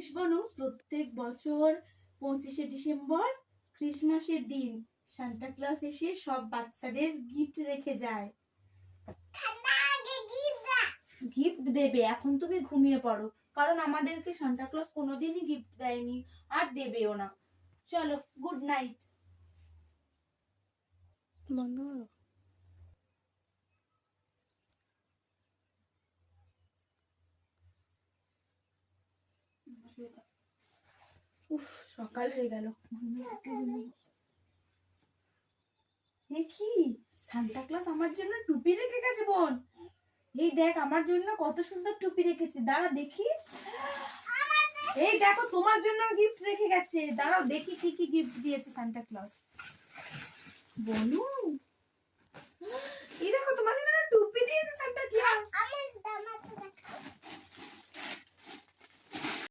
জানিস প্রত্যেক বছর পঁচিশে ডিসেম্বর ক্রিসমাসের দিন সান্টা ক্লজ এসে সব বাচ্চাদের গিফট রেখে যায়। গিফট দেবে এখন তুমি ঘুমিয়ে পড়ো। কারণ আমাদেরকে সান্টা ক্লজ কোনোদিনই গিফট দেয়নি আর দেবেও না। চলো গুড নাইট। বন্ধ এ কি? ক্লাস আমার জন্য টুপি রেখে গেছে, বোন। এই দেখ, আমার জন্য কত সুন্দর টুপি রেখেছে। দাঁড়া, দেখি। এই দেখো, তোমার জন্য গিফট রেখে গেছে। দাঁড়াও, দেখি কি কি গিফট দিয়েছে সান্টা ক্লজ বনু